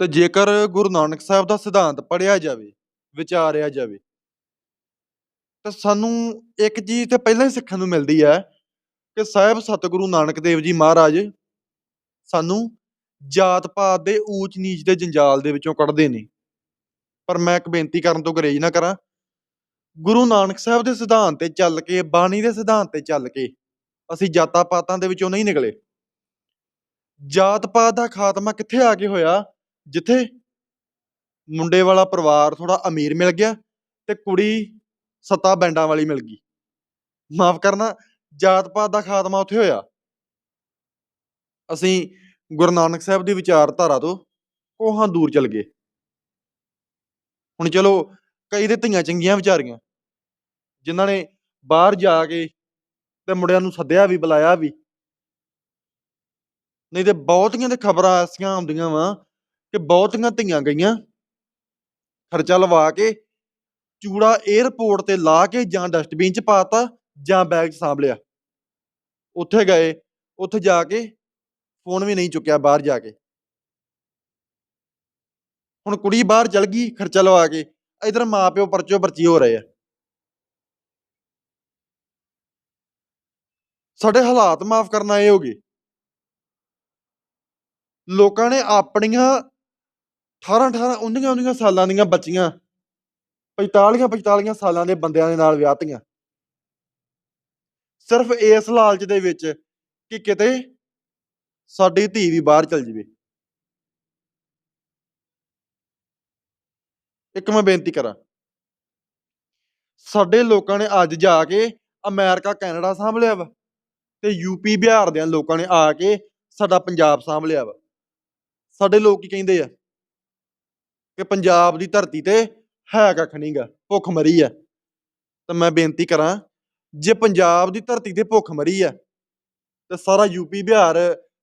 ਤੇ ਜੇਕਰ ਗੁਰੂ ਨਾਨਕ ਸਾਹਿਬ ਦਾ ਸਿਧਾਂਤ ਪੜ੍ਹਿਆ ਜਾਵੇ, ਵਿਚਾਰਿਆ ਜਾਵੇ, ਤਾਂ ਸਾਨੂੰ ਇੱਕ ਚੀਜ਼ ਤੇ ਪਹਿਲਾਂ ਹੀ ਸਿੱਖਣ ਨੂੰ ਮਿਲਦੀ ਹੈ ਕਿ ਸਾਹਿਬ ਸਤਿਗੁਰੂ ਨਾਨਕ ਦੇਵ ਜੀ ਮਹਾਰਾਜ ਸਾਨੂੰ ਜਾਤ ਪਾਤ ਦੇ ਊਚ ਨੀਚ ਦੇ ਜੰਜਾਲ ਦੇ ਵਿੱਚੋਂ ਕੱਢਦੇ ਨੇ। ਪਰ ਮੈਂ ਇੱਕ ਬੇਨਤੀ ਕਰਨ ਤੋਂ ਗੁਰੇਜ਼ ਨਾ ਕਰਾਂ, ਗੁਰੂ ਨਾਨਕ ਸਾਹਿਬ ਦੇ ਸਿਧਾਂਤ ਤੇ ਚੱਲ ਕੇ, ਬਾਣੀ ਦੇ ਸਿਧਾਂਤ ਤੇ ਚੱਲ ਕੇ ਅਸੀਂ ਜਾਤਾਂ ਪਾਤਾਂ ਦੇ ਵਿੱਚੋਂ ਨਹੀਂ ਨਿਕਲੇ। ਜਾਤ ਪਾਤ ਦਾ ਖਾਤਮਾ ਕਿੱਥੇ ਆ ਕੇ ਹੋਇਆ? ਜਿੱਥੇ ਮੁੰਡੇ ਵਾਲਾ ਪਰਿਵਾਰ ਥੋੜਾ ਅਮੀਰ ਮਿਲ ਗਿਆ ਤੇ ਕੁੜੀ ਸੱਤਾ ਬੈਂਡਾਂ ਵਾਲੀ ਮਿਲ ਗਈ। ਮਾਫ ਕਰਨਾ, ਜਾਤ ਪਾਤ ਦਾ ਖਾਤਮਾ ਉੱਥੇ ਹੋਇਆ। ਅਸੀਂ ਗੁਰੂ ਨਾਨਕ ਸਾਹਿਬ ਦੀ ਵਿਚਾਰਧਾਰਾ ਤੋਂ ਕੋਹਾਂ ਦੂਰ ਚਲ ਗਏ। ਹੁਣ ਚਲੋ, ਕਈ ਦੇ ਧੀਆਂ ਚੰਗੀਆਂ ਵਿਚਾਰੀਆਂ, ਜਿਨ੍ਹਾਂ ਨੇ ਬਾਹਰ ਜਾ ਕੇ ਤੇ ਮੁੰਡਿਆਂ ਨੂੰ ਸੱਦਿਆ ਵੀ, ਬੁਲਾਇਆ ਵੀ। ਨਹੀਂ ਤੇ ਬਹੁਤੀਆਂ ਤੇ ਖਬਰਾਂ ਐਸੀਆਂ ਆਉਂਦੀਆਂ ਵਾ ਕਿ ਬਹੁਤੀਆਂ ਧੀਆਂ ਗਈਆਂ। ਖਰਚਾ ਲਵਾ ਕੇ, ਚੂੜਾ 에ਅਰਪੋਰਟ ਤੇ ਲਾ ਕੇ ਜਾਂ ਡਸਟਬਿਨ ਚ ਪਾਤਾ ਜਾਂ ਬੈਗ ਸਾਂਭ ਲਿਆ। ਉੱਥੇ ਗਏ, ਉੱਥੇ ਜਾ ਕੇ ਫੋਨ ਵੀ ਨਹੀਂ ਚੁੱਕਿਆ ਬਾਹਰ ਜਾ ਕੇ। ਹੁਣ ਕੁੜੀ ਬਾਹਰ ਚਲ ਗਈ, ਖਰਚਾ ਲਵਾ ਕੇ, ਇਧਰ ਮਾਪਿਓ ਪਰਚੋ ਪਰਚੀ ਹੋ ਰਹੇ ਆ। ਸਾਡੇ ਹਾਲਾਤ ਮਾਫ ਕਰਨਾ ਇਹ ਹੋ ਗਏ। ਲੋਕਾਂ ਨੇ ਆਪਣੀਆਂ 18 18 19 19 ਸਾਲਾਂ ਦੀਆਂ ਬੱਚੀਆਂ। 45 45 ਸਾਲਾਂ ਦੇ ਬੰਦਿਆਂ ਦੇ ਨਾਲ ਵਿਆਹਤੀਆਂ ਸਿਰਫ ਇਸ ਲਾਲਚ ਦੇ ਵਿੱਚ ਕਿ ਕਿਤੇ ਸਾਡੀ ਧੀ ਵੀ ਬਾਹਰ ਚਲ ਜਵੇ। ਇੱਕ ਮੈਂ ਬੇਨਤੀ ਕਰਾਂ। ਸਾਡੇ ਲੋਕਾਂ ਨੇ ਅੱਜ ਜਾ ਕੇ ਅਮਰੀਕਾ, ਕੈਨੇਡਾ ਸਾਂਭ ਲਿਆ ਵਾ ਤੇ ਯੂਪੀ ਬਿਹਾਰ ਦੇ ਲੋਕਾਂ ਨੇ ਆ ਕੇ ਸਾਡਾ ਪੰਜਾਬ ਸਾਂਭ ਲਿਆ ਵਾ। ਸਾਡੇ ਲੋਕ ਕੀ ਕਹਿੰਦੇ ਆ? ਕਿ ਪੰਜਾਬ ਦੀ ਧਰਤੀ ਤੇ ਹੈ ਕੱਖ ਨਹੀਂਗਾ ਭੁੱਖ ਮਰੀ ਆ ਤਾਂ ਮੈਂ ਬੇਨਤੀ ਕਰਾਂ, ਜੇ ਪੰਜਾਬ ਦੀ ਧਰਤੀ ਤੇ ਭੁੱਖ ਮਰੀ ਆ ਤੇ ਸਾਰਾ ਯੂਪੀ ਬਿਹਾਰ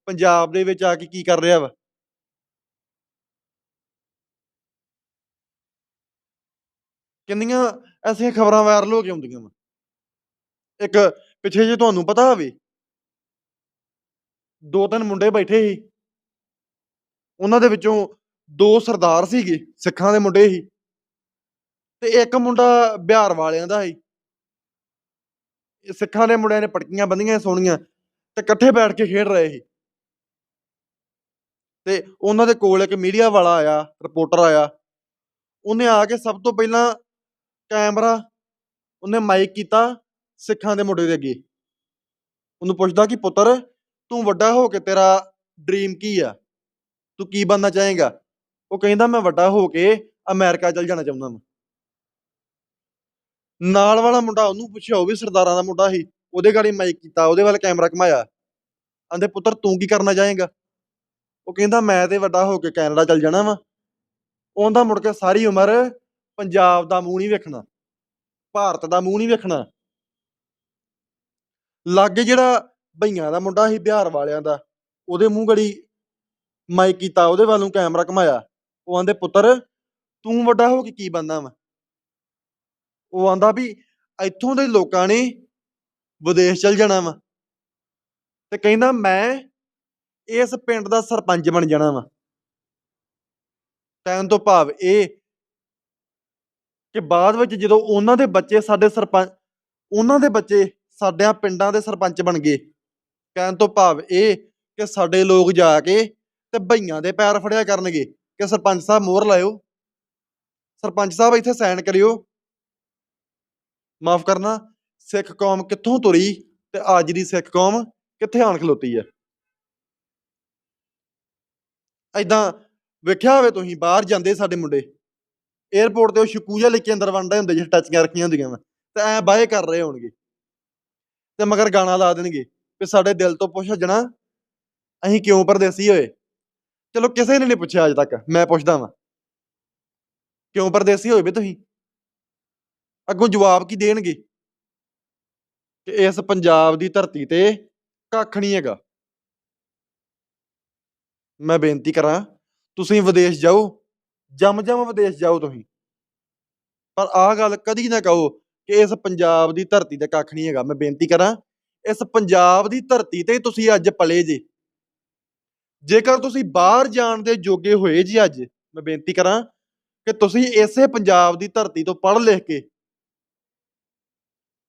ਪੰਜਾਬ ਦੇ ਵਿੱਚ ਆ ਕੇ ਕੀ ਕਰ ਰਿਹਾ ਵਾ? ਕਿੰਨੀਆਂ ਐਸੀਆਂ ਖਬਰਾਂ ਵਾਇਰਲ ਹੋ ਕੇ ਆਉਂਦੀਆਂ ਵਾ। ਇੱਕ ਪਿੱਛੇ ਜੇ ਤੁਹਾਨੂੰ ਪਤਾ ਹੋਵੇ, ਦੋ ਤਿੰਨ ਮੁੰਡੇ ਬੈਠੇ ਸੀ। ਉਹਨਾਂ ਦੇ ਵਿੱਚੋਂ ਦੋ ਸਰਦਾਰ ਸੀਗੇ, ਸਿੱਖਾਂ ਦੇ ਮੁੰਡੇ ਸੀ ਤੇ ਇੱਕ ਮੁੰਡਾ ਬਿਹਾਰ ਵਾਲਿਆਂ ਦਾ ਸੀ। ਸਿੱਖਾਂ ਦੇ ਮੁੰਡਿਆਂ ਨੇ ਪਟਕੀਆਂ ਬੰਨੀਆਂ ਸੋਹਣੀਆਂ ਤੇ ਇਕੱਠੇ ਬੈਠ ਕੇ ਖੇਡ ਰਹੇ ਸੀ। ਤੇ ਉਹਨਾਂ ਦੇ ਕੋਲ ਇੱਕ ਮੀਡੀਆ ਵਾਲਾ ਆਇਆ, ਰਿਪੋਰਟਰ ਆਇਆ, ਉਹਨੇ ਆ ਕੇ ਸਭ ਤੋਂ ਪਹਿਲਾਂ ਕੈਮਰਾ, ਉਹਨੇ ਮਾਈਕ ਕੀਤਾ ਸਿੱਖਾਂ ਦੇ ਮੁੰਡੇ ਦੇ ਅੱਗੇ। ਉਹਨੂੰ ਪੁੱਛਦਾ ਕਿ ਪੁੱਤਰ ਤੂੰ ਵੱਡਾ ਹੋ ਕੇ ਤੇਰਾ ਡ੍ਰੀਮ ਕੀ ਆ? ਤੂੰ ਕੀ ਬਣਨਾ ਚਾਹੇਗਾ? ਉਹ ਕਹਿੰਦਾ, ਮੈਂ ਵੱਡਾ ਹੋ ਕੇ ਅਮਰੀਕਾ ਚਲ ਜਾਣਾ ਚਾਹੁੰਦਾ ਹਾਂ ਨਾਲ ਵਾਲਾ ਮੁੰਡਾ ਉਹਨੂੰ ਪੁੱਛਿਆ, ਉਹ ਵੀ ਸਰਦਾਰਾਂ ਦਾ ਮੁੰਡਾ ਸੀ, ਉਹਦੇ ਗਾੜੀ ਮਾਈਕ ਕੀਤਾ, ਉਹਦੇ ਵੱਲ ਕੈਮਰਾ ਘਮਾਇਆ। ਆਂਦੇ ਪੁੱਤਰ, ਤੂੰ ਕੀ ਕਰਨਾ ਚਾਹੇਗਾ? ਉਹ ਕਹਿੰਦਾ, ਮੈਂ ਤੇ ਵੱਡਾ ਹੋ ਕੇ ਕੈਨੇਡਾ ਚਲ ਜਾਣਾ ਵਾ। ਉਹਦਾ ਮੁੜ ਕੇ ਸਾਰੀ ਉਮਰ ਪੰਜਾਬ ਦਾ ਮੂੰਹ ਨਹੀਂ ਵੇਖਣਾ, ਭਾਰਤ ਦਾ ਮੂੰਹ ਨਹੀਂ ਵੇਖਣਾ। ਲਾਗੇ ਜਿਹੜਾ ਭਈਆਂ ਦਾ ਮੁੰਡਾ ਸੀ, ਬਿਹਾਰ ਵਾਲਿਆਂ ਦਾ, ਉਹਦੇ ਮੂੰਹ ਗੜੀ ਮਾਈਕ ਕੀਤਾ, ਉਹਦੇ ਵੱਲ ਨੂੰ ਕੈਮਰਾ ਘਮਾਇਆ। ਉਹ ਆਂਦੇ, ਪੁੱਤਰ, ਤੂੰ ਵੱਡਾ ਹੋ ਕੇ ਕੀ ਬਣਨਾ ਵਾ? ਉਹ ਆਂਦਾ ਵੀ, ਇੱਥੋਂ ਦੇ ਲੋਕਾਂ ਨੇ ਵਿਦੇਸ਼ ਚਲ ਜਾਣਾ ਵਾ। ਤੇ ਕਹਿੰਦਾ, ਮੈਂ ਇਸ ਪਿੰਡ ਦਾ ਸਰਪੰਚ ਬਣ ਜਾਣਾ ਵਾ। ਕਹਿਣ ਤੋਂ ਭਾਵ ਇਹ ਕਿ ਬਾਅਦ ਵਿੱਚ ਜਦੋਂ ਉਹਨਾਂ ਦੇ ਬੱਚੇ ਸਾਡੇ ਸਰਪੰਚ ਉਹਨਾਂ ਦੇ ਬੱਚੇ ਸਾਡਿਆਂ ਪਿੰਡਾਂ ਦੇ ਸਰਪੰਚ ਬਣ ਗਏ, ਕਹਿਣ ਤੋਂ ਭਾਵ ਇਹ ਕਿ ਸਾਡੇ ਲੋਕ ਜਾ ਕੇ ਤੇ ਭਈਆਂ ਦੇ ਪੈਰ ਫੜਿਆ ਕਰਨਗੇ। ਕਿ ਸਰਪੰਚ ਸਾਹਿਬ ਮੋਹਰ ਲਾਇਓ। ਸਰਪੰਚ ਸਾਹਿਬ ਇੱਥੇ ਸਾਈਨ ਕਰਿਓ। ਮਾਫ ਕਰਨਾ, ਸਿੱਖ ਕੌਮ ਕਿੱਥੋਂ ਤੁਰੀ ਤੇ ਅੱਜ ਦੀ ਸਿੱਖ ਕੌਮ ਕਿੱਥੇ ਆਣ ਖਲੋਤੀ ਹੈ ਐਦਾਂ ਵੇਖਿਆ ਹੋਵੇ ਤੁਸੀਂ, ਬਾਹਰ ਜਾਂਦੇ ਸਾਡੇ ਮੁੰਡੇ। 에어ਪੋਰਟ ਤੇ ਉਹ ਸ਼ਕੂਜਾ ਲੈ ਕੇ ਅੰਦਰ ਵੰਡੇ ਹੁੰਦੇ ਜਿਹ ਟੱਚੀਆਂ ਰੱਖੀਆਂ ਹੁੰਦੀਆਂ ਵਾ। ਤੇ ਐ ਬਾਏ ਕਰ ਰਹੇ ਹੋਣਗੇ। ਤੇ ਮਗਰ ਗਾਣਾ ਲਾ ਦੇਣਗੇ ਕਿ ਸਾਡੇ ਦਿਲ ਤੋਂ ਪੁੱਛ ਜਣਾ, ਅਸੀਂ ਕਿਉਂ ਪਰਦੇਸੀ ਹੋਏ? ਚਲੋ ਕਿਸੇ ਨੇ ਨਹੀਂ ਪੁੱਛਿਆ ਅੱਜ ਤੱਕ, ਮੈਂ ਪੁੱਛਦਾ ਵਾਂ। ਕਿਉਂ ਪਰਦੇਸੀ ਹੋਏ ਵੀ ਤੁਸੀਂ? ਅੱਗੋਂ ਜਵਾਬ ਕੀ ਦੇਣਗੇ? ਕਿ ਇਸ ਪੰਜਾਬ ਦੀ ਧਰਤੀ ਤੇ ਕੱਖ ਨਹੀਂ ਹੈਗਾ। ਮੈਂ ਬੇਨਤੀ ਕਰਾਂ, ਤੁਸੀਂ ਵਿਦੇਸ਼ ਜਾਓ ਜਮ ਜਮ ਵਿਦੇਸ਼ ਜਾਓ ਤੁਸੀਂ। ਪਰ ਆਹ ਗੱਲ ਕਦੀ ਨਾ ਕਹੋ ਕਿ ਇਸ ਪੰਜਾਬ ਦੀ ਧਰਤੀ ਤੇ ਕੱਖ ਨਹੀਂ ਹੈਗਾ। ਮੈਂ ਬੇਨਤੀ ਕਰਾਂ, ਇਸ ਪੰਜਾਬ ਦੀ ਧਰਤੀ ਤੇ ਤੁਸੀਂ ਅੱਜ ਪਲੇ ਜੇ। ਜੇਕਰ ਤੁਸੀਂ ਬਾਹਰ ਜਾਣ ਦੇ ਜੋਗੇ ਹੋਏ ਜੀ ਅੱਜ, ਮੈਂ ਬੇਨਤੀ ਕਰਾਂ ਕਿ ਤੁਸੀਂ ਇਸੇ ਪੰਜਾਬ ਦੀ ਧਰਤੀ ਤੋਂ ਪੜ੍ਹ ਲਿਖ ਕੇ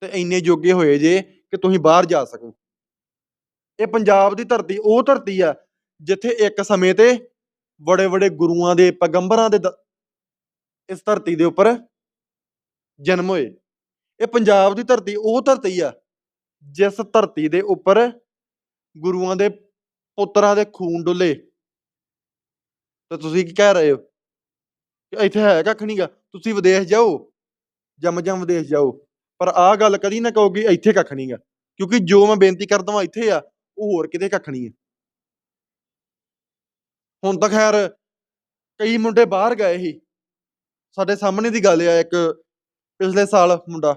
ਤੇ ਇੰਨੇ ਜੋਗੇ ਹੋਏ ਜੇ ਕਿ ਤੁਸੀਂ ਬਾਹਰ ਜਾ ਸਕੋ। ਇਹ ਪੰਜਾਬ ਦੀ ਧਰਤੀ, ਉਹ ਧਰਤੀ ਆ ਜਿੱਥੇ ਇੱਕ ਸਮੇਂ ਤੇ ਬੜੇ ਬੜੇ ਗੁਰੂਆਂ ਦੇ, ਪੈਗੰਬਰਾਂ ਦੇ, ਇਸ ਧਰਤੀ ਦੇ ਉੱਪਰ ਜਨਮ ਹੋਏ। ਇਹ ਪੰਜਾਬ ਦੀ ਧਰਤੀ, ਉਹ ਧਰਤੀ ਆ ਜਿਸ ਧਰਤੀ ਦੇ ਉੱਪਰ ਗੁਰੂਆਂ ਦੇ ਪੁੱਤਰਾਂ ਦੇ ਖੂਨ ਡੁੱਲੇ। ਤੇ ਤੁਸੀਂ ਕੀ ਕਹਿ ਰਹੇ ਹੋ? ਕਿ ਇੱਥੇ ਹੈ ਕੱਖ ਨਹੀਂਗਾ ਤੁਸੀਂ ਵਿਦੇਸ਼ ਜਾਓ ਜੰਮ ਜਮ ਵਿਦੇਸ਼ ਜਾਓ। ਪਰ ਆਹ ਗੱਲ ਕਦੀ ਨਾ ਕਹੋਗੇ, ਇੱਥੇ ਕੱਖ ਨਹੀਂਗਾ ਕਿਉਂਕਿ ਜੋ ਮੈਂ ਬੇਨਤੀ ਕਰਦਾ ਹਾਂ ਇੱਥੇ ਆ, ਉਹ ਹੋਰ ਕਿਤੇ ਕੱਖ ਨਹੀਂ ਹੈ ਹੁਣ ਤਾਂ ਖੈਰ, ਕਈ ਮੁੰਡੇ ਬਾਹਰ ਗਏ ਸੀ। ਸਾਡੇ ਸਾਹਮਣੇ ਦੀ ਗੱਲ ਆ, ਇੱਕ ਪਿਛਲੇ ਸਾਲ ਮੁੰਡਾ।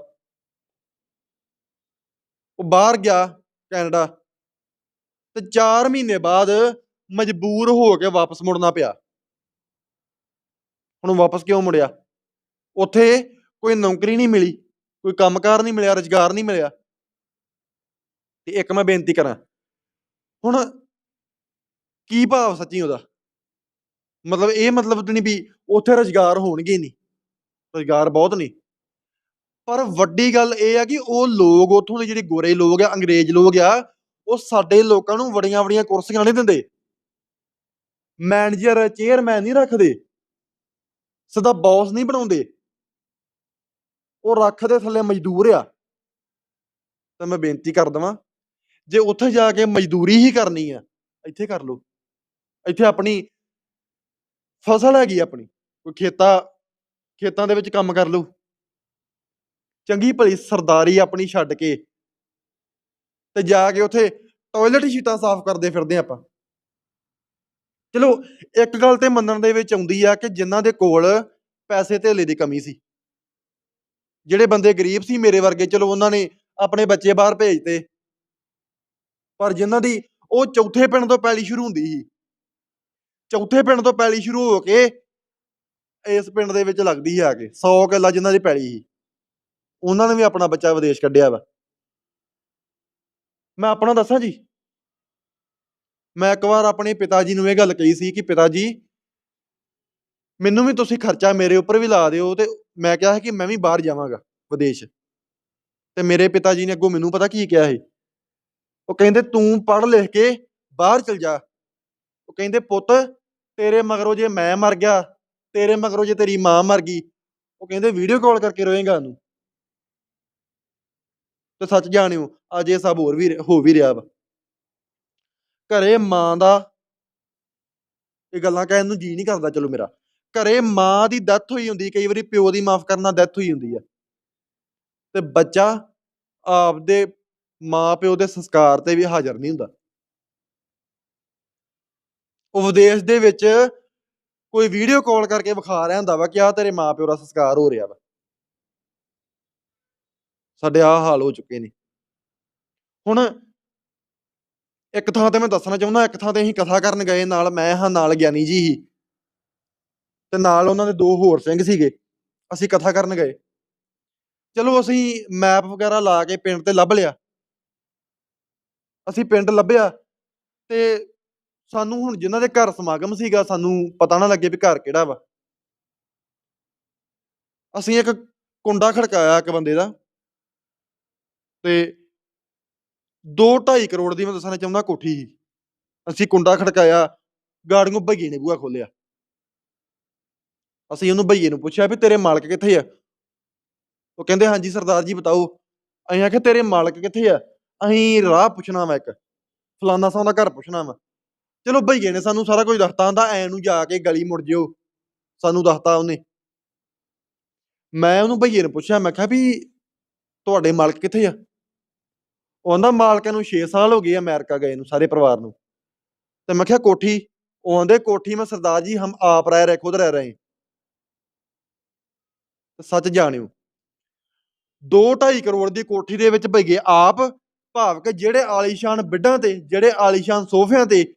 ਉਹ ਬਾਹਰ ਗਿਆ ਕੈਨੇਡਾ। ਤੇ 4 ਮਹੀਨੇ ਬਾਅਦ ਮਜਬੂਰ ਹੋ ਕੇ ਵਾਪਸ ਮੁੜਨਾ ਪਿਆ। ਹੁਣ ਉਹ ਵਾਪਸ ਕਿਉਂ ਮੁੜਿਆ? ਉੱਥੇ ਕੋਈ ਨੌਕਰੀ ਨਹੀਂ ਮਿਲੀ, ਕੋਈ ਕੰਮਕਾਰ ਨਹੀਂ ਮਿਲਿਆ, ਰੁਜ਼ਗਾਰ ਨਹੀਂ ਮਿਲਿਆ। ਤੇ ਇੱਕ ਮੈਂ ਬੇਨਤੀ ਕਰਾਂ, ਹੁਣ ਕੀ ਭਾਵ ਸੱਚੀ ਉਹਦਾ? ਮਤਲਬ ਇਹ ਮਤਲਬ ਨਹੀਂ ਵੀ ਉੱਥੇ ਰੁਜ਼ਗਾਰ ਹੋਣਗੇ ਹੀ ਨਹੀਂ, ਰੁਜ਼ਗਾਰ ਬਹੁਤ ਨਹੀਂ ਪਰ ਵੱਡੀ ਗੱਲ ਇਹ ਆ ਕਿ ਉਹ ਲੋਕ ਉੱਥੋਂ ਦੇ ਜਿਹੜੇ ਗੋਰੇ ਲੋਕ ਆ, ਅੰਗਰੇਜ਼ ਲੋਕ ਆ ਉਹ ਸਾਡੇ ਲੋਕਾਂ ਨੂੰ ਬੜੀਆਂ ਬੜੀਆਂ ਕੁਰਸੀਆਂ ਨਹੀਂ ਦਿੰਦੇ। ਮੈਨੇਜਰ ਚੇਅਰਮੈਨ ਨਹੀਂ ਰੱਖਦੇ। ਸਦਾ ਬੌਸ ਨਹੀਂ ਬਣਾਉਂਦੇ। ਉਹ ਰੱਖਦੇ ਥੱਲੇ ਮਜ਼ਦੂਰ ਆ। ਤਾਂ ਮੈਂ ਬੇਨਤੀ ਕਰ ਦਵਾਂ, ਜੇ ਉੱਥੇ ਜਾ ਕੇ ਮਜ਼ਦੂਰੀ ਹੀ ਕਰਨੀ ਆ, ਇੱਥੇ ਕਰ ਲਓ। ਇੱਥੇ ਆਪਣੀ ਫਸਲ ਹੈਗੀ ਆਪਣੀ, ਕੋਈ ਖੇਤਾ, ਖੇਤਾਂ ਦੇ ਵਿੱਚ ਕੰਮ ਕਰ ਲਓ। ਚੰਗੀ ਭਲੀ ਸਰਦਾਰੀ ਆਪਣੀ ਛੱਡ ਕੇ ਤੇ ਜਾ ਕੇ ਉੱਥੇ ਟਾਇਲਟ ਸ਼ੀਟਾਂ ਸਾਫ਼ ਕਰਦੇ ਫਿਰਦੇ ਆਪਾਂ। ਚਲੋ, ਇੱਕ ਗੱਲ ਤੇ ਮੰਨਣ ਦੇ ਵਿੱਚ ਆਉਂਦੀ ਆ ਕਿ ਜਿਨ੍ਹਾਂ ਦੇ ਕੋਲ ਪੈਸੇ ਧੇਲੇ ਦੀ ਕਮੀ ਸੀ, ਜਿਹੜੇ ਬੰਦੇ ਗਰੀਬ ਸੀ ਮੇਰੇ ਵਰਗੇ, ਚਲੋ ਉਹਨਾਂ ਨੇ ਆਪਣੇ ਬੱਚੇ ਬਾਹਰ ਭੇਜਤੇ, ਪਰ ਜਿਨ੍ਹਾਂ ਦੀ ਉਹ ਚੌਥੇ ਪਿੰਡ ਤੋਂ ਪੈਲੀ ਸ਼ੁਰੂ ਹੁੰਦੀ ਸੀ, ਚੌਥੇ ਪਿੰਡ ਤੋਂ ਪੈਲੀ ਸ਼ੁਰੂ ਹੋ ਕੇ ਇਸ ਪਿੰਡ ਦੇ ਵਿੱਚ ਲੱਗਦੀ ਸੀ ਆ ਕੇ 100 ਕਿੱਲਾ ਜਿਨ੍ਹਾਂ ਦੀ ਪੈਲੀ ਸੀ, ਉਹਨਾਂ ਨੇ ਵੀ ਆਪਣਾ ਬੱਚਾ ਵਿਦੇਸ਼ ਕੱਢਿਆ ਵਾ। ਮੈਂ ਆਪਣਾ ਦੱਸਾਂ ਜੀ? ਮੈਂ ਇੱਕ ਵਾਰ ਆਪਣੇ ਪਿਤਾ ਜੀ ਨੂੰ ਇਹ ਗੱਲ ਕਹੀ ਸੀ ਕਿ ਪਿਤਾ ਜੀ ਮੈਨੂੰ ਵੀ ਤੁਸੀਂ ਖਰਚਾ ਮੇਰੇ ਉੱਪਰ ਵੀ ਲਾ ਦਿਓ ਤੇ ਮੈਂ ਕਿਹਾ ਹੈ ਕਿ ਮੈਂ ਵੀ ਬਾਹਰ ਜਾਵਾਂਗਾ ਵਿਦੇਸ਼। ਤੇ ਮੇਰੇ ਪਿਤਾ ਜੀ ਨੇ ਅੱਗੋਂ ਮੈਨੂੰ ਪਤਾ ਕੀ ਕਿਹਾ ਸੀ? ਉਹ ਕਹਿੰਦੇ, ਤੂੰ ਪੜ੍ਹ ਲਿਖ ਕੇ ਬਾਹਰ ਚਲ ਜਾ। ਉਹ ਕਹਿੰਦੇ, ਪੁੱਤ, ਤੇਰੇ ਮਗਰੋਂ ਜੇ ਮੈਂ ਮਰ ਗਿਆ, ਤੇਰੇ ਮਗਰੋਂ ਜੇ ਤੇਰੀ ਮਾਂ ਮਰ ਗਈ, ਉਹ ਕਹਿੰਦੇ, ਵੀਡੀਓ ਕਾਲ ਕਰਕੇ ਰੋਏਗਾ ਨੂੰ ਤੇ ਸੱਚ ਜਾਣਿਓ, ਅੱਜ ਇਹ ਸਭ ਹੋਰ ਵੀ ਹੋ ਵੀ ਰਿਹਾ ਵਾ। ਘਰੇ ਮਾਂ ਦਾ ਇਹ ਗੱਲਾਂ ਕਹਿਣ ਨੂੰ ਜੀ ਨਹੀਂ ਕਰਦਾ, ਚਲੋ ਮੇਰਾ। ਘਰੇ ਮਾਂ ਦੀ ਡੈਥ ਹੋਈ ਹੁੰਦੀ, ਕਈ ਵਾਰੀ ਪਿਓ ਦੀ ਮਾਫ ਕਰਨਾ ਡੈਥ ਹੋਈ ਹੁੰਦੀ ਆ। ਤੇ ਬੱਚਾ ਆਪਦੇ ਮਾਂ ਪਿਓ ਦੇ ਸੰਸਕਾਰ ਤੇ ਵੀ ਹਾਜ਼ਰ ਨਹੀਂ ਹੁੰਦਾ। ਉਹ ਵਿਦੇਸ਼ ਦੇ ਵਿੱਚ ਕੋਈ ਵੀਡੀਓ ਕਾਲ ਕਰਕੇ ਵਿਖਾ ਰਿਹਾ ਹੁੰਦਾ ਵਾ ਕਿ ਆ ਤੇਰੇ ਮਾਂ ਪਿਓ ਦਾ ਸੰਸਕਾਰ ਹੋ ਰਿਹਾ ਵਾ। ਸਾਡੇ ਆ ਹਾਲ ਹੋ ਚੁੱਕੇ ਨੇ। ਹੁਣ ਇੱਕ ਥਾਂ ਤੇ ਮੈਂ ਦੱਸਣਾ ਚਾਹੁੰਦਾ, ਇੱਕ ਥਾਂ ਤੇ ਅਸੀਂ ਕਥਾ ਕਰਨ ਗਏ, ਨਾਲ ਮੈਂ ਹਾਂ, ਨਾਲ ਗਿਆਨੀ ਜੀ ਹੀ ਤੇ ਨਾਲ ਉਹਨਾਂ ਦੇ ਦੋ ਹੋਰ ਸਿੰਘ ਸੀਗੇ। ਅਸੀਂ ਕਥਾ ਕਰਨ ਗਏ। ਚਲੋ ਅਸੀਂ ਮੈਪ ਵਗੈਰਾ ਲਾ ਕੇ ਪਿੰਡ ਤੇ ਲੱਭ ਲਿਆ। ਅਸੀਂ ਪਿੰਡ ਲੱਭਿਆ ਤੇ ਸਾਨੂੰ ਹੁਣ ਜਿਨ੍ਹਾਂ ਦੇ ਘਰ ਸਮਾਗਮ ਸੀਗਾ, ਸਾਨੂੰ ਪਤਾ ਨਾ ਲੱਗੇ ਵੀ ਘਰ ਕਿਹੜਾ ਵਾ। ਅਸੀਂ ਇੱਕ ਕੁੰਡਾ ਖੜਕਾਇਆ ਇੱਕ ਬੰਦੇ ਦਾ। ਤੇ 2.5 ਕਰੋੜ ਦੀ ਮੈਂ ਦੱਸਣਾ ਚਾਹੁੰਦਾ ਕੋਠੀ ਸੀ ਅਸੀਂ ਕੁੰਡਾ ਖੜਕਾਇਆ, ਗਾੜੀਆਂ ਭਈਏ ਨੇ ਬੂਹਾ ਖੋਲਿਆ ਅਸੀਂ ਉਹਨੂੰ ਭਈਏ ਨੂੰ ਪੁੱਛਿਆ ਵੀ ਤੇਰੇ ਮਾਲਕ ਕਿੱਥੇ ਆ? ਉਹ ਕਹਿੰਦੇ, ਹਾਂਜੀ ਸਰਦਾਰ ਜੀ, ਬਤਾਓ। ਅਸੀਂ ਆਖਿਆ, ਤੇਰੇ ਮਾਲਕ ਕਿੱਥੇ ਆ? ਅਸੀਂ ਰਾਹ ਪੁੱਛਣਾ ਵਾ ਇੱਕ। ਫਲਾਨਾ ਸਾਂ ਦਾ ਘਰ ਪੁੱਛਣਾ ਵਾ। ਚਲੋ ਭਈਏ ਨੇ ਸਾਨੂੰ ਸਾਰਾ ਕੁਝ ਦੱਸਤਾ, ਆਂਦਾ ਐ ਨੂੰ ਜਾ ਕੇ ਗਲੀ ਮੁੜ ਜਿਓ। ਸਾਨੂੰ ਦੱਸਤਾ ਉਹਨੇ। ਮੈਂ ਉਹਨੂੰ ਭਈਏ ਨੂੰ ਪੁੱਛਿਆ, ਮੈਂ ਕਿਹਾ ਵੀ ਤੁਹਾਡੇ ਮਾਲਕ ਕਿੱਥੇ ਆ? ਉਹਦਾ ਆਂਦਾ ਮਾਲਕਾਂ ਨੂੰ 6 ਸਾਲ ਹੋ ਗਏ ਅਮਰੀਕਾ ਗਏ ਨੂੰ, ਸਾਰੇ ਪਰਿਵਾਰ ਨੂੰ। ਤੇ ਮੈਂ ਕਿਹਾ, ਕੋਠੀ? ਉਹ ਆਂਦੇ ਕੋਠੀ ਮੈਂ ਸਰਦਾਰ ਜੀ, ਹਮ ਆਪ ਰਹਿ ਰਹੇ, ਖੁਦ ਰਹਿ ਰਹੇ। ਸੱਚ ਜਾਣਿਓ 2.5 ਕਰੋੜ ਦੀ ਕੋਠੀ ਦੇ ਵਿੱਚ ਭਈਏ ਆਪ, ਭਾਵ ਕਿ ਜਿਹੜੇ ਆਲੀਸ਼ਾਨ ਬਿੱਡਾਂ ਤੇ, ਜਿਹੜੇ ਆਲੀਸ਼ਾਨ ਸੋਫਿਆਂ ਤੇ,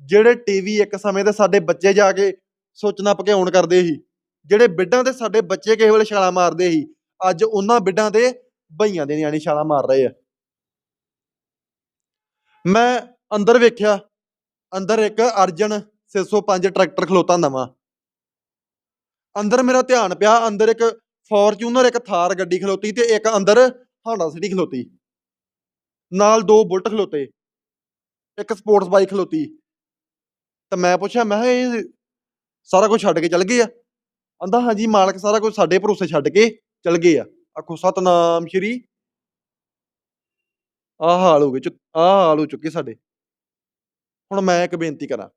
ਜਿਹੜੇ ਟੀਵੀ ਇੱਕ ਸਮੇਂ ਤੇ ਸਾਡੇ ਬੱਚੇ ਜਾ ਕੇ ਸੋਚਣਾ ਪਕਾਉਣ ਕਰਦੇ ਸੀ, ਜਿਹੜੇ ਬਿੱਡਾਂ ਤੇ ਸਾਡੇ ਬੱਚੇ ਕਿਸੇ ਵੇਲੇ ਛਾਲਾਂ ਮਾਰਦੇ ਸੀ, ਅੱਜ ਉਹਨਾਂ ਬਿੱਡਾਂ ਤੇ ਭਈਆਂ ਦੇ ਨਿਆਣੇ ਛਾਲਾਂ ਮਾਰ ਰਹੇ ਆ। ਮੈਂ ਅੰਦਰ ਵੇਖਿਆ, ਅੰਦਰ ਇੱਕ ਅਰਜਨ 605 ਟਰੈਕਟਰ ਖਲੋਤਾ ਨਵਾਂ। ਅੰਦਰ ਮੇਰਾ ਧਿਆਨ ਪਿਆ, ਅੰਦਰ ਇੱਕ ਫੋਰਚੂਨਰ, ਇੱਕ ਥਾਰ ਗੱਡੀ ਖਲੋਤੀ ਤੇ ਇੱਕ ਅੰਦਰ ਹਾਂਡਾ ਸਿਟੀ ਖਲੋਤੀ। ਨਾਲ ਦੋ ਬੁਲਟ ਖਲੋਤੇ, ਇੱਕ ਸਪੋਰਟਸ ਬਾਈਕ ਖਲੋਤੀ। ਤਾਂ ਮੈਂ ਪੁੱਛਿਆ, ਮੈਂ ਕਿਹਾ, ਇਹ ਸਾਰਾ ਕੁਝ ਛੱਡ ਕੇ ਚੱਲ ਗਏ ਆ? ਆਂਦਾ, ਹਾਂਜੀ, ਮਾਲਕ ਸਾਰਾ ਕੁਝ ਸਾਡੇ ਭਰੋਸੇ ਛੱਡ ਕੇ ਚੱਲ ਗਏ ਆ। ਆਖੋ, ਸਤਨਾਮ ਸ਼੍ਰੀ ਆਹ ਹਾਲ ਹੋ ਗਏ ਚੁੱਕ, ਆਹ ਹਾਲ ਹੋ ਚੁੱਕੇ ਸਾਡੇ। ਹੁਣ ਮੈਂ ਇੱਕ ਬੇਨਤੀ ਕਰਾਂ।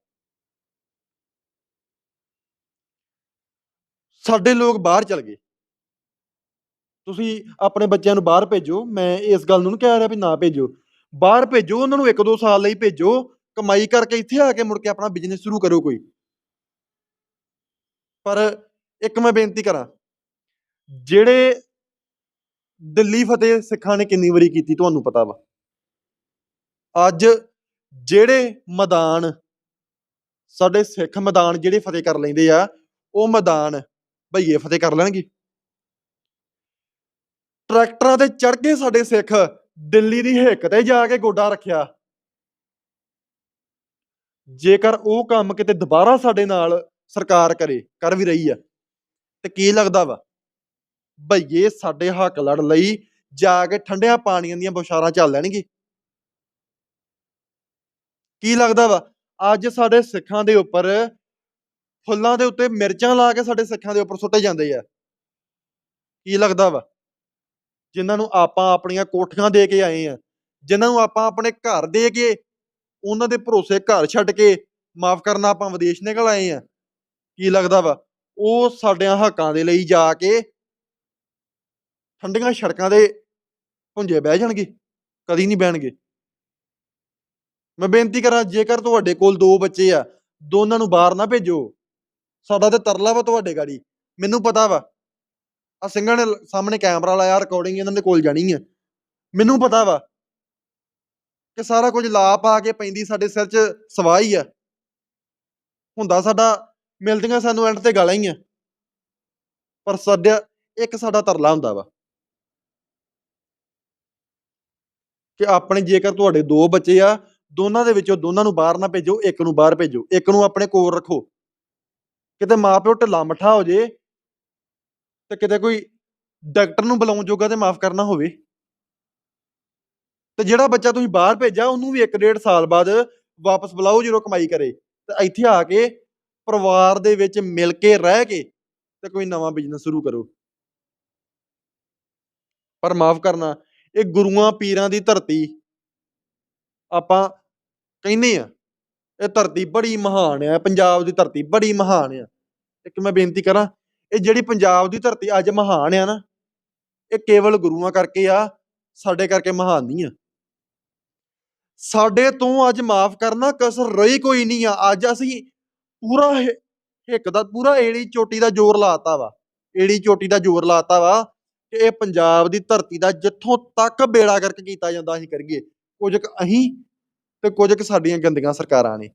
ਸਾਡੇ ਲੋਕ ਬਾਹਰ ਚਲ ਗਏ। ਤੁਸੀਂ ਆਪਣੇ ਬੱਚਿਆਂ ਨੂੰ ਬਾਹਰ ਭੇਜੋ, ਮੈਂ ਇਸ ਗੱਲ ਨੂੰ ਕਹਿ ਰਿਹਾ ਵੀ ਨਾ ਭੇਜੋ। ਬਾਹਰ ਭੇਜੋ, ਉਹਨਾਂ ਨੂੰ ਇੱਕ ਦੋ ਸਾਲ ਲਈ ਭੇਜੋ, ਕਮਾਈ ਕਰਕੇ ਇੱਥੇ ਆ ਕੇ ਮੁੜ ਕੇ ਆਪਣਾ ਬਿਜ਼ਨਸ ਸ਼ੁਰੂ ਕਰੋ ਕੋਈ। ਪਰ ਇੱਕ ਮੈਂ ਬੇਨਤੀ ਕਰਾਂ, ਜਿਹੜੇ ਦਿੱਲੀ ਫਤਿਹ ਸਿੱਖਾਂ ਨੇ ਕਿੰਨੀ ਵਾਰੀ ਕੀਤੀ, ਤੁਹਾਨੂੰ ਪਤਾ ਵਾ। ਅੱਜ ਜਿਹੜੇ ਮੈਦਾਨ, ਸਾਡੇ ਸਿੱਖ ਮੈਦਾਨ ਜਿਹੜੇ ਫਤਿਹ ਕਰ ਲੈਂਦੇ ਆ, ਉਹ ਮੈਦਾਨ ਭਈਏ ਫਤਿਹ ਕਰ ਲੈਣਗੇ। ਟਰੈਕਟਰਾਂ ਤੇ ਚੜ ਕੇ ਸਾਡੇ ਸਿੱਖ ਦਿੱਲੀ ਦੀ ਹਿੱਕ ਤੇ ਜਾ ਕੇ ਗੋਡਾ ਰੱਖਿਆ। ਜੇਕਰ ਉਹ ਕੰਮ ਕਿਤੇ ਦੁਬਾਰਾ ਸਾਡੇ ਨਾਲ ਸਰਕਾਰ ਕਰੇ, ਕਰ ਵੀ ਰਹੀ ਆ, ਤੇ ਕੀ ਲੱਗਦਾ ਵਾ? ਭਈਏ ਸਾਡੇ ਹੱਕ ਲੜ ਲਈ, ਜਾ ਕੇ ਠੰਡਿਆਂ ਪਾਣੀਆਂ ਦੀਆਂ ਬੁਸ਼ਾਰਾਂ ਚੱਲ ਲੈਣਗੇ। ਕੀ ਲੱਗਦਾ ਵਾ? ਅੱਜ ਸਾਡੇ ਸਿੱਖਾਂ ਦੇ ਉੱਪਰ ਫੁੱਲਾਂ ਦੇ ਉੱਤੇ ਮਿਰਚਾਂ ਲਾ ਕੇ ਸਾਡੇ ਸਿੱਖਾਂ ਦੇ ਉੱਪਰ ਸੁੱਟੇ ਜਾਂਦੇ ਆ। ਕੀ ਲੱਗਦਾ ਵਾ? ਜਿਨ੍ਹਾਂ ਨੂੰ ਆਪਾਂ ਆਪਣੀਆਂ ਕੋਠੀਆਂ ਦੇ ਕੇ ਆਏ ਆ, ਜਿਨ੍ਹਾਂ ਨੂੰ ਆਪਾਂ ਆਪਣੇ ਘਰ ਦੇ ਕੇ, ਉਹਨਾਂ ਦੇ ਭਰੋਸੇ ਘਰ ਛੱਡ ਕੇ ਮਾਫ ਕਰਨਾ ਆਪਾਂ ਵਿਦੇਸ਼ ਨਿਕਲ ਆਏ ਆ। ਕੀ ਲੱਗਦਾ ਵਾ? ਉਹ ਸਾਡਿਆਂ ਹੱਕਾਂ ਦੇ ਲਈ ਜਾ ਕੇ ਠੰਡੀਆਂ ਸੜਕਾਂ ਦੇ ਪੁੰਜੇ ਬਹਿ ਜਾਣਗੇ, ਕਦੀ ਨਹੀਂ ਬਹਿਣਗੇ। ਮੈਂ ਬੇਨਤੀ ਕਰਾਂ, ਜੇਕਰ ਤੁਹਾਡੇ ਕੋਲ ਦੋ ਬੱਚੇ ਆ, ਦੋਨਾਂ ਨੂੰ ਬਾਹਰ ਨਾ ਭੇਜੋ। ਸਾਡਾ ਤੇ ਤਰਲਾ ਵਾ ਤੁਹਾਡੇ ਗਾੜੀ। ਮੈਨੂੰ ਪਤਾ ਵਾ। ਆ ਸਿੰਘਾਂ ਨੇ ਸਾਹਮਣੇ ਕੈਮਰਾ ਲਾਇਆ ਰਿਕਾਰਡਿੰਗ ਇਹਨਾਂ ਦੇ ਕੋਲ ਜਾਣੀ ਆ। ਮੈਨੂੰ ਪਤਾ ਵਾ ਕਿ ਸਾਰਾ ਕੁਝ ਲਾ ਪਾ ਕੇ ਪੈਂਦੀ ਸਾਡੇ ਸਿਰ 'ਚ ਸਵਾਹ ਹੀ ਆ। ਹੁੰਦਾ ਸਾਡਾ, ਮਿਲਦੀਆਂ ਸਾਨੂੰ ਐਂਡ ਤੇ ਗਾਲਾਂ ਹੀ ਆ। ਪਰ ਸਾਡਾ, ਇੱਕ ਸਾਡਾ ਤਰਲਾ ਹੁੰਦਾ ਵਾ। ਕਿ ਆਪਣੇ ਜੇਕਰ ਤੁਹਾਡੇ ਦੋ ਬੱਚੇ ਆ ਦੋਨਾਂ ਦੇ ਵਿੱਚੋਂ ਦੋਨਾਂ ਨੂੰ ਬਾਹਰ ਨਾ ਭੇਜੋ, ਇੱਕ ਨੂੰ ਬਾਹਰ ਭੇਜੋ, ਇੱਕ ਨੂੰ ਆਪਣੇ ਕੋਲ ਰੱਖੋ। ਕਿਤੇ ਮਾਪਿਓ ਢਿੱਲਾ ਮੱਠਾ ਹੋ ਜੇ ਤੇ ਕਿਤੇ ਕੋਈ ਡਾਕਟਰ ਨੂੰ ਬੁਲਾਉਣ ਜੋਗਾ ਤੇ ਮਾਫ ਕਰਨਾ ਹੋਵੇ। ਤੇ ਜਿਹੜਾ ਬੱਚਾ ਤੁਸੀਂ ਬਾਹਰ ਭੇਜਿਆ, ਉਹਨੂੰ ਵੀ 1.5 ਸਾਲ ਬਾਅਦ ਵਾਪਸ ਬੁਲਾਓ ਜਦੋਂ ਕਮਾਈ ਕਰੇ। ਤੇ ਇੱਥੇ ਆ ਕੇ ਪਰਿਵਾਰ ਦੇ ਵਿੱਚ ਮਿਲ ਕੇ ਰਹਿ ਕੇ ਤੇ ਕੋਈ ਨਵਾਂ ਬਿਜ਼ਨਸ ਸ਼ੁਰੂ ਕਰੋ। ਪਰ ਮਾਫ ਕਰਨਾ, ਇਹ ਗੁਰੂਆਂ, ਪੀਰਾਂ ਦੀ ਧਰਤੀ ਆਪਾਂ ਕਹਿੰਦੇ ਆ, ਇਹ ਧਰਤੀ ਬੜੀ ਮਹਾਨ ਆ ਪੰਜਾਬ ਦੀ ਧਰਤੀ ਬੜੀ ਮਹਾਨ ਆ। ਇੱਕ ਮੈਂ ਬੇਨਤੀ ਕਰਾਂ, ਇਹ ਜਿਹੜੀ ਪੰਜਾਬ ਦੀ ਧਰਤੀ ਅੱਜ ਮਹਾਨ ਆ ਨਾ, ਇਹ ਕੇਵਲ ਗੁਰੂਆਂ ਕਰਕੇ ਆ, ਸਾਡੇ ਕਰਕੇ ਮਹਾਨ ਨਹੀਂ ਆ। ਸਾਡੇ ਤੋਂ ਅੱਜ ਮਾਫ ਕਰਨਾ ਕਸਰ ਰਹੀ ਕੋਈ ਨਹੀਂ ਆ, ਅੱਜ ਅਸੀਂ ਪੂਰਾ ਹਿੱਕ ਦਾ, ਪੂਰਾ ਏੜੀ ਚੋਟੀ ਦਾ ਜ਼ੋਰ ਲਾਤਾ ਵਾ, ਏੜੀ ਚੋਟੀ ਦਾ ਜ਼ੋਰ ਲਾਤਾ ਵਾ ਕਿ ਇਹ ਪੰਜਾਬ ਦੀ ਧਰਤੀ ਦਾ ਜਿੱਥੋਂ ਤੱਕ ਬੇੜਾ ਕਰਕੇ ਕੀਤਾ ਜਾਂਦਾ ਅਸੀਂ ਕਰੀਏ, ਕੁਝ ਅਸੀਂ ਤੇ ਕੁਝ ਕੁ ਸਾਡੀਆਂ ਗੰਦੀਆਂ ਸਰਕਾਰਾਂ ਨੇ।